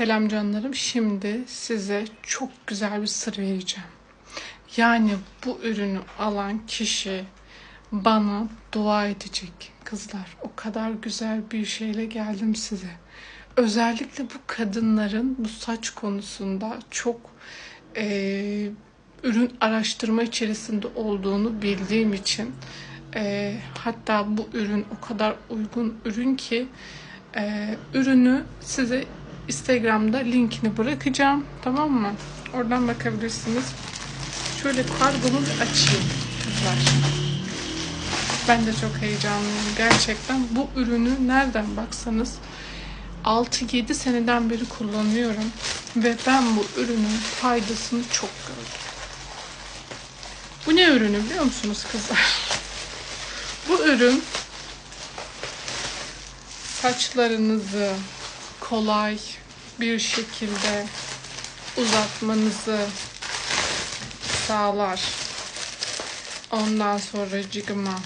Selam canlarım. Şimdi size çok güzel bir sır vereceğim. Yani bu ürünü alan kişi bana dua edecek. Kızlar o kadar güzel bir şeyle geldim size. Özellikle bu kadınların bu saç konusunda çok eee, ürün araştırma içerisinde olduğunu bildiğim için eee, hatta bu ürün o kadar uygun ürün ki eee, ürünü size Instagram'da linkini bırakacağım. Tamam mı? Oradan bakabilirsiniz. Şöyle kargomu bir açayım kızlar. Ben de çok heyecanlıyım. Gerçekten bu ürünü nereden baksanız 6-7 seneden beri kullanıyorum. Ve ben bu ürünün faydasını çok gördüm. Bu ne ürünü biliyor musunuz kızlar? Bu ürün saçlarınızı kolay bir şekilde uzatmanızı sağlar. Ondan sonra cigama.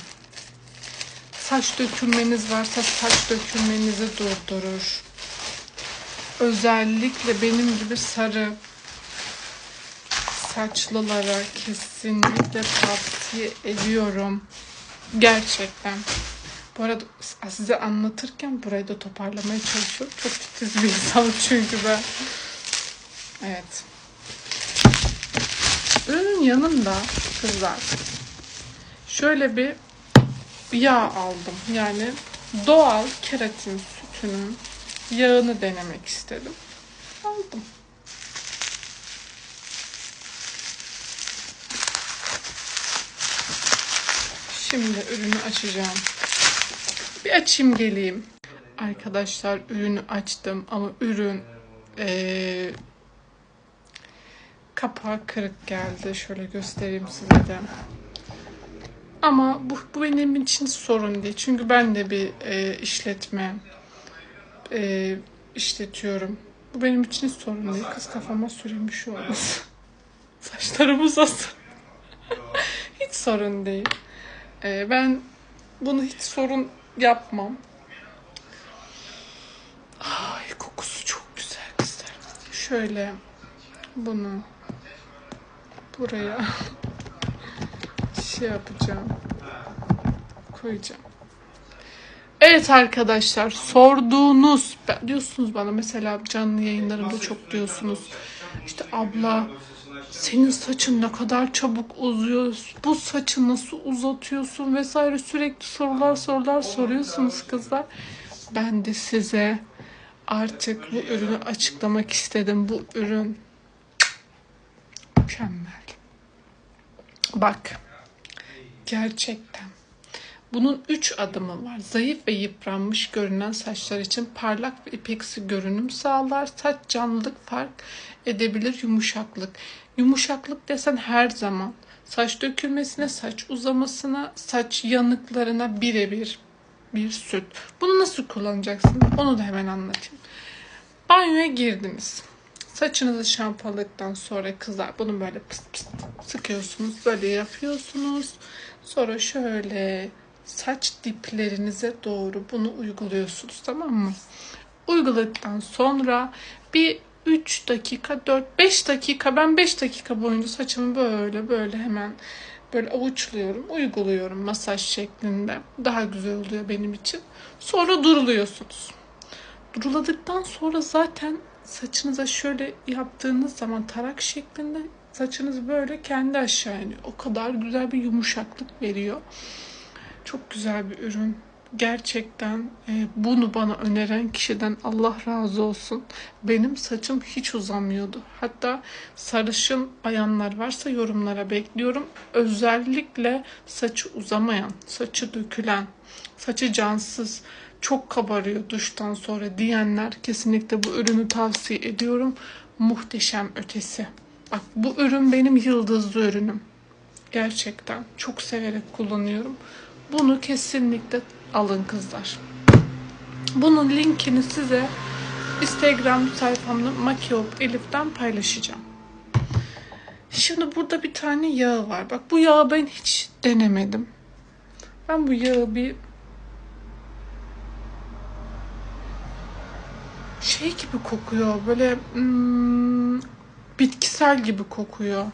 Saç dökülmeniz varsa saç dökülmenizi durdurur. Özellikle benim gibi sarı saçlılara kesinlikle tavsiye ediyorum. Gerçekten. Bu arada size anlatırken burayı da toparlamaya çalışıyorum. Çok titiz bir insanım çünkü ben. Evet. Ürünün yanında kızlar şöyle bir yağ aldım. Yani doğal keratin sütünün yağını denemek istedim. Aldım. Şimdi ürünü açacağım. Bir açayım geleyim. Arkadaşlar ürünü açtım ama ürün eee kapağı kırık geldi. Şöyle göstereyim size de. Ama bu, bu benim için sorun değil. Çünkü ben de bir e, işletme e, işletiyorum. Bu benim için sorun değil. Kız kafama bir şey olmaz. Saçlarım uzasın. hiç sorun değil. E, ben bunu hiç sorun yapmam. Ay kokusu çok güzel kızlar. Şöyle bunu buraya şey yapacağım. Koyacağım. Evet arkadaşlar sorduğunuz diyorsunuz bana mesela canlı yayınlarımda çok diyorsunuz. İşte abla senin saçın ne kadar çabuk uzuyor. Bu saçı nasıl uzatıyorsun vesaire sürekli sorular sorular soruyorsunuz kızlar. Ben de size artık bu ürünü açıklamak istedim. Bu ürün mükemmel. Bak gerçekten bunun 3 adımı var. Zayıf ve yıpranmış görünen saçlar için parlak ve ipeksi görünüm sağlar. Saç canlılık fark edebilir yumuşaklık. Yumuşaklık desen her zaman saç dökülmesine, saç uzamasına, saç yanıklarına birebir bir süt. Bunu nasıl kullanacaksın? Onu da hemen anlatayım. Banyoya girdiniz. Saçınızı şampuanladıktan sonra kızlar bunu böyle pıst pıst sıkıyorsunuz. Böyle yapıyorsunuz. Sonra şöyle saç diplerinize doğru bunu uyguluyorsunuz tamam mı? Uyguladıktan sonra bir 3 dakika 4-5 dakika ben 5 dakika boyunca saçımı böyle böyle hemen böyle avuçluyorum, uyguluyorum masaj şeklinde. Daha güzel oluyor benim için. Sonra duruluyorsunuz. Duruladıktan sonra zaten saçınıza şöyle yaptığınız zaman tarak şeklinde saçınız böyle kendi aşağı iniyor. O kadar güzel bir yumuşaklık veriyor. Çok güzel bir ürün. Gerçekten e, bunu bana öneren kişiden Allah razı olsun. Benim saçım hiç uzamıyordu. Hatta sarışın bayanlar varsa yorumlara bekliyorum. Özellikle saçı uzamayan, saçı dökülen, saçı cansız, çok kabarıyor duştan sonra diyenler kesinlikle bu ürünü tavsiye ediyorum. Muhteşem ötesi. Bak bu ürün benim yıldızlı ürünüm. Gerçekten çok severek kullanıyorum. Bunu kesinlikle alın kızlar. Bunun linkini size Instagram sayfamda Makiop Elif'ten paylaşacağım. Şimdi burada bir tane yağı var. Bak bu yağı ben hiç denemedim. Ben bu yağı bir şey gibi kokuyor. Böyle hmm, bitkisel gibi kokuyor.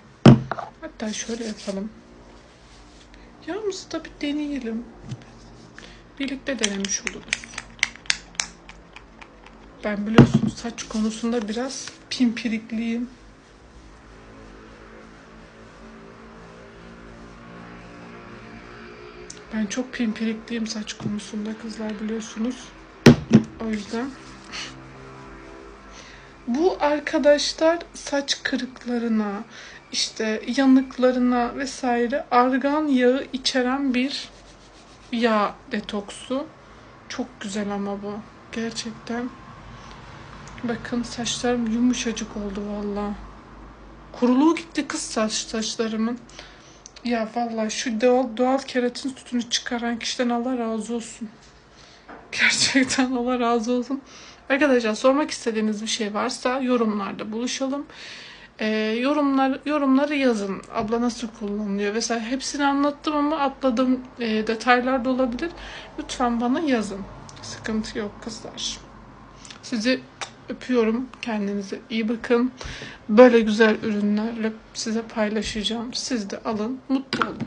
Hatta şöyle yapalım. Yağımızı da bir deneyelim. Birlikte denemiş oluruz. Ben biliyorsunuz saç konusunda biraz pimpirikliyim. Ben çok pimpirikliyim saç konusunda kızlar biliyorsunuz. O yüzden. Bu arkadaşlar saç kırıklarına, işte yanıklarına vesaire argan yağı içeren bir yağ detoksu. Çok güzel ama bu. Gerçekten. Bakın saçlarım yumuşacık oldu valla. Kuruluğu gitti kız saç saçlarımın. Ya valla şu doğal, doğal keratin sütünü çıkaran kişiden Allah razı olsun. Gerçekten Allah razı olsun. Arkadaşlar sormak istediğiniz bir şey varsa yorumlarda buluşalım. Ee, yorumlar yorumları yazın. Abla nasıl kullanılıyor vesaire. Hepsini anlattım ama atladığım e, detaylar da olabilir. Lütfen bana yazın. Sıkıntı yok kızlar. Sizi öpüyorum. Kendinize iyi bakın. Böyle güzel ürünlerle size paylaşacağım. Siz de alın. Mutlu olun.